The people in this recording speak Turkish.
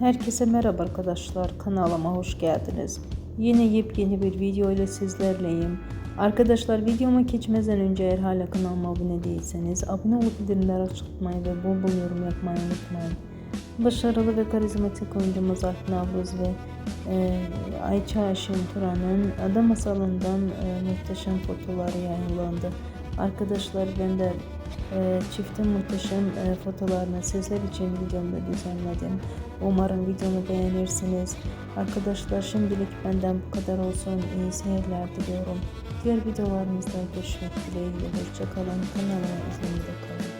Herkese merhaba arkadaşlar. Kanalıma hoş geldiniz. Yine yepyeni bir video ile sizlerleyim. Arkadaşlar videoma geçmeden önce eğer hala kanalıma abone değilseniz abone olup bildirimleri açmayı ve bol bol yorum yapmayı unutmayın. Başarılı ve karizmatik oyuncumuz Alp Navruz ve e, Ayça Aşin Turan'ın Ada Masalı'ndan e, muhteşem fotoğrafları yayınlandı. Arkadaşlar ben de e, çiftin muhteşem e, fotoğraflarını sizler için videomda düzenledim. Umarım videomu beğenirsiniz. Arkadaşlar şimdilik benden bu kadar olsun. İyi seyirler diliyorum. Diğer videolarımızda görüşmek dileğiyle. Hoşçakalın. Kanalıma izlemede kalın.